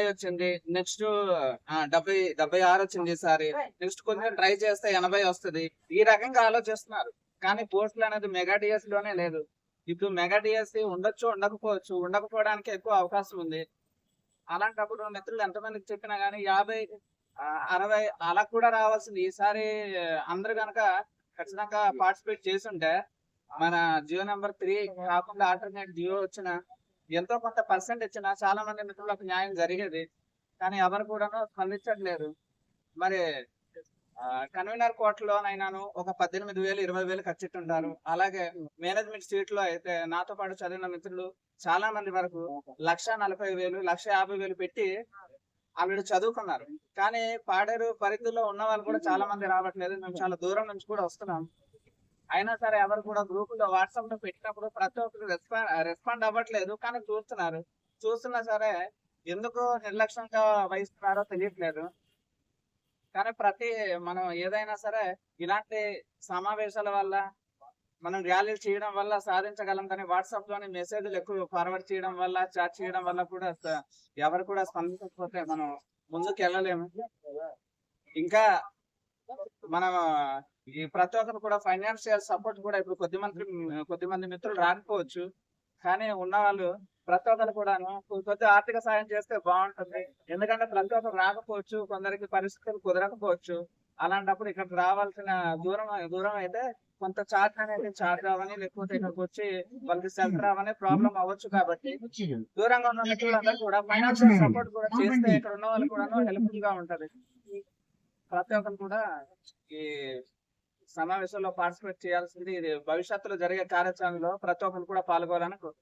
తొంభై వచ్చింది. నెక్స్ట్ డెబ్బై డెబ్బై ఆరు వచ్చింది ఈసారి నెక్స్ట్ కొంచెం ట్రై చేస్తే ఎనభై వస్తుంది. ఈ రకంగా ఆలోచిస్తున్నారు. కానీ పోస్టులు అనేది మెగా డిఎస్లోనే లేదు. ఇప్పుడు మెగా డిఎస్సి ఉండొచ్చు ఉండకపోవచ్చు ఉండకపోవడానికి ఎక్కువ అవకాశం ఉంది. అలాంటప్పుడు మిత్రులు ఎంతమందికి చెప్పినా గానీ యాభై అరవై అలా కూడా రావాల్సింది. ఈసారి అందరు గనక ఖచ్చితంగా పార్టిసిపేట్ చేసుంటే మన జియో నెంబర్ త్రీ కాకుండా ఆల్టర్నేట్ జియో వచ్చిన ఎంతో కొంత పర్సెంట్ ఇచ్చిన చాలా మంది మిత్రులకు న్యాయం జరిగేది. కానీ ఎవరు కూడాను స్పందించట్లేదు. మరి కన్వీనర్ కోర్టులోనైనాను ఒక పద్దెనిమిది వేలు ఇరవై వేలు ఖర్చుంటారు అలాగే మేనేజ్మెంట్ సీట్లో అయితే నాతో పాటు చదివిన మిత్రులు చాలా మంది వరకు లక్ష నలభై వేలు లక్ష యాభై వేలు పెట్టి ఆల్రెడీ చదువుకున్నారు. కానీ పాడేరు పరిధిలో ఉన్న వాళ్ళు కూడా చాలా మంది రావట్లేదు. మేము చాలా దూరం నుంచి కూడా వస్తున్నాం. అయినా సరే ఎవరు కూడా గ్రూప్లో వాట్సాప్లో పెట్టినప్పుడు ప్రతి ఒక్కరు రెస్పాండ్ రెస్పాండ్ అవ్వట్లేదు. కానీ చూస్తున్నారు. చూస్తున్నా సరే ఎందుకు నిర్లక్ష్యంగా వహిస్తున్నారో తెలియట్లేదు. కానీ ప్రతి మనం ఏదైనా సరే ఇలాంటి సమావేశాల వల్ల మనం ర్యాలీ చేయడం వల్ల సాధించగలం కానీ వాట్సాప్లోని మెసేజ్లు ఎక్కువ ఫార్వర్డ్ చేయడం వల్ల చాట్ చేయడం వల్ల కూడా ఎవరు కూడా స్పందించకపోతే మనం ముందుకు వెళ్ళలేము ఇంకా మనం ఈ ప్రతి ఒక్కరు కూడా ఫైనాన్షియల్ సపోర్ట్ కూడా ఇప్పుడు కొద్ది మంది కొద్ది మంది మిత్రులు రాకపోవచ్చు. కానీ ఉన్న వాళ్ళు ప్రతి ఒక్కరు కూడాను కొద్ది ఆర్థిక సాయం చేస్తే బాగుంటుంది. ఎందుకంటే ప్రతి ఒక్కరు రాకపోవచ్చు కొందరికి పరిస్థితులు కుదరకపోవచ్చు. అలాంటప్పుడు ఇక్కడ రావాల్సిన దూరం దూరం అయితే కొంత చార్జ్ అనేది చార్జ్ అవ్వని లేకపోతే ఇక్కడికి వచ్చి వాళ్ళకి సెంటర్ అవ్వని ప్రాబ్లం అవ్వచ్చు కాబట్టి దూరంగా ఉన్న మిత్రులందరూ కూడా ఫైనాన్షియల్ సపోర్ట్ కూడా చేస్తే ఇక్కడ ఉన్న వాళ్ళు కూడా హెల్ప్ఫుల్గా ఉంటది. ప్రతి ఒక్కరు కూడా ఈ సమావేశంలో పార్టిసిపేట్ చేయాల్సింది ఇది భవిష్యత్తులో జరిగే కార్యాచరణలో ప్రతి ఒక్కరు కూడా పాల్గొనాలని కోరు-